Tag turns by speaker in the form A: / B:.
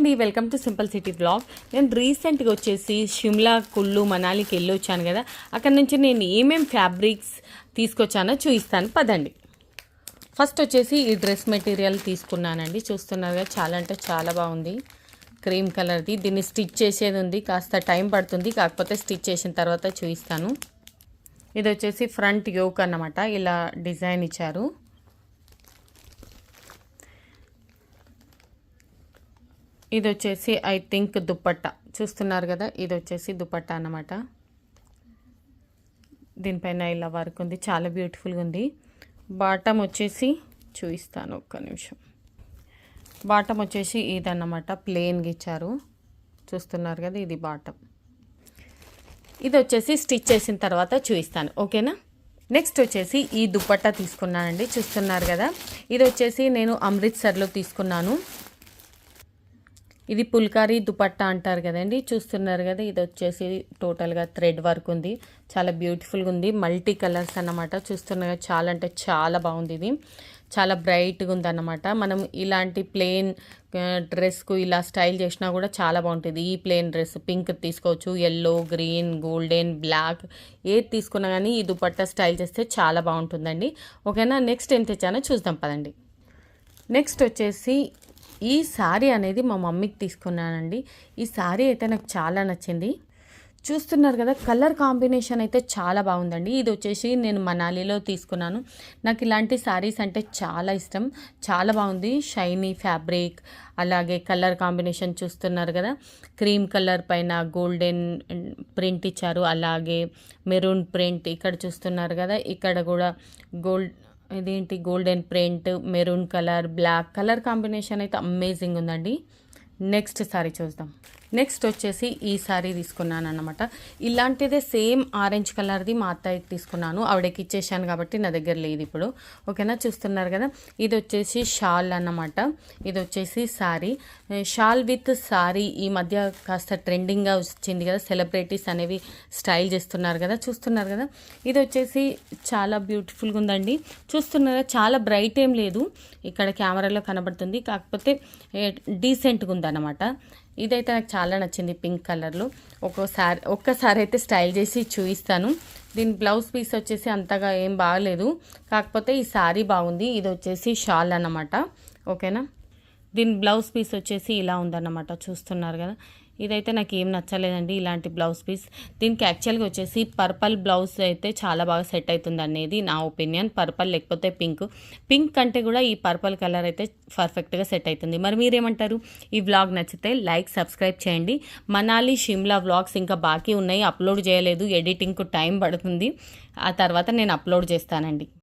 A: అండి welcome to simple city blog. నేను రీసెంట్గా వచ్చేసి షిమ్లా కుళ్ళు మనాలికి వెళ్ళి వచ్చాను కదా. అక్కడ నుంచి నేను ఏమేం ఫ్యాబ్రిక్స్ తీసుకొచ్చానో చూపిస్తాను పదండి. ఫస్ట్ వచ్చేసి ఈ డ్రెస్ మెటీరియల్ తీసుకున్నానండి. చూస్తున్నారు కదా చాలా అంటే చాలా బాగుంది. క్రీమ్ కలర్ది. దీన్ని స్టిచ్ చేసేది ఉంది. కాస్త టైం పడుతుంది. కాకపోతే స్టిచ్ చేసిన తర్వాత చూపిస్తాను ఇది వచ్చేసి ఫ్రంట్ యోక్ అన్నమాట. ఇలా డిజైన్ ఇచ్చారు. ఇది వచ్చేసి ఐ థింక్ దుప్పట్టా. చూస్తున్నారు కదా ఇది వచ్చేసి దుప్పట్టా అన్నమాట. దీనిపైన ఇలా వర్క్ ఉంది చాలా బ్యూటిఫుల్గా ఉంది. బాటమ్ వచ్చేసి చూపిస్తాను ఒక్క నిమిషం. బాటం వచ్చేసి ఇదన్నమాట ప్లెయిన్గా ఇచ్చారు. చూస్తున్నారు కదా ఇది బాటమ్ ఇది వచ్చేసి స్టిచ్ చేసిన తర్వాత చూపిస్తాను. ఓకేనా నెక్స్ట్ వచ్చేసి ఈ దుప్పట్టా తీసుకున్నానండి. చూస్తున్నారు కదా ఇది వచ్చేసి నేను అమృత్సర్లో తీసుకున్నాను. ఇది పుల్కారీ దుపట్టా అంటారు కదండి. చూస్తున్నారు కదా ఇది వచ్చేసి టోటల్గా థ్రెడ్ వర్క్ ఉంది. చాలా బ్యూటిఫుల్గా ఉంది. మల్టీ కలర్స్ అన్నమాట. చూస్తున్నారు కదా చాలా అంటే చాలా బాగుంది ఇది. చాలా బ్రైట్గా ఉందన్నమాట. మనం ఇలాంటి ప్లెయిన్ డ్రెస్కు ఇలా స్టైల్ చేసినా కూడా చాలా బాగుంటుంది. ఈ ప్లెయిన్ డ్రెస్ పింక్ తీసుకోవచ్చు ఎల్లో గ్రీన్ గోల్డెన్ బ్లాక్ ఏది తీసుకున్నా కానీ ఈ దుపట్టా స్టైల్ చేస్తే చాలా బాగుంటుందండి. ఓకేనా నెక్స్ట్ ఏం తెచ్చానో చూద్దాం పదండి. నెక్స్ట్ వచ్చేసి ఈ శారీ అనేది మా మమ్మీకి తీసుకున్నానండి. ఈ శారీ అయితే నాకు చాలా నచ్చింది. చూస్తున్నారు కదా కలర్ కాంబినేషన్ అయితే చాలా బాగుందండి. ఇది వచ్చేసి నేను మనాలిలో తీసుకున్నాను. నాకు ఇలాంటి శారీస్ అంటే చాలా ఇష్టం. చాలా బాగుంది. షైనీ ఫ్యాబ్రిక్ అలాగే కలర్ కాంబినేషన్ చూస్తున్నారు కదా. క్రీమ్ కలర్ పైన గోల్డెన్ ప్రింట్ ఇచ్చారు. అలాగే మెరూన్ ప్రింట్ ఇక్కడ చూస్తున్నారు కదా. ఇక్కడ కూడా గోల్డ్ ఇదేంటి? Golden print maroon colour black colour combination అయితే అమేజింగ్ ఉందండి. నెక్స్ట్ సారీ చూద్దాం. నెక్స్ట్ వచ్చేసి ఈ సారీ తీసుకున్నాను అనమాట ఇలాంటిదే సేమ్ ఆరెంజ్ కలర్ది మా అత్తయ్యకి తీసుకున్నాను. ఆవిడకి ఇచ్చేసాను కాబట్టి నా దగ్గర లేదు ఇప్పుడు. ఓకేనా? చూస్తున్నారు కదా? ఇది వచ్చేసి షాల్ అన్నమాట. ఇది వచ్చేసి సారీ. షాల్ విత్ సారీ ఈ మధ్య కాస్త ట్రెండింగ్గా వచ్చింది కదా? సెలబ్రిటీస్ అనేవి స్టైల్ చేస్తున్నారు కదా? చూస్తున్నారు కదా? ఇది వచ్చేసి చాలా బ్యూటిఫుల్గా ఉందండి. చూస్తున్నారా చాలా బ్రైట్ ఏం లేదు. ఇక్కడ కెమెరాలో కనబడుతుంది. కాకపోతే డీసెంట్గా ఉందన్నమాట. ఇదైతే నాకు చాలా నచ్చింది పింక్ కలర్లో. ఒక్కోసారి ఒక్కసారి అయితే స్టైల్ చేసి చూపిస్తాను. దీని బ్లౌజ్ పీస్ వచ్చేసి అంతగా ఏం బాగలేదు. కాకపోతే ఈ శారీ బాగుంది. ఇది వచ్చేసి షాల్ అన్నమాట. ఓకేనా? దీని బ్లౌజ్ పీస్ వచ్చేసి ఇలా ఉందన్నమాట చూస్తున్నారు కదా. ఇదైతే నాకు ఏం నచ్చలేదండి ఇలాంటి బ్లౌజ్ పీస్. దీనికి యాక్చువల్గా వచ్చేసి పర్పల్ బ్లౌజ్ అయితే చాలా బాగా సెట్ అవుతుంది అనేది నా ఒపీనియన్. పర్పల్ లేకపోతే పింక్. పింక్ కంటే కూడా ఈ పర్పల్ కలర్ అయితే పర్ఫెక్ట్గా సెట్ అవుతుంది. మరి మీరేమంటారు? ఈ వ్లాగ్ నచ్చితే లైక్ సబ్స్క్రైబ్ చేయండి. మనాలి షిమ్లా వ్లాగ్స్ ఇంకా బాకీ ఉన్నాయి. అప్లోడ్ చేయలేదు. ఎడిటింగ్కు టైం పడుతుంది. ఆ తర్వాత నేను అప్లోడ్ చేస్తానండి.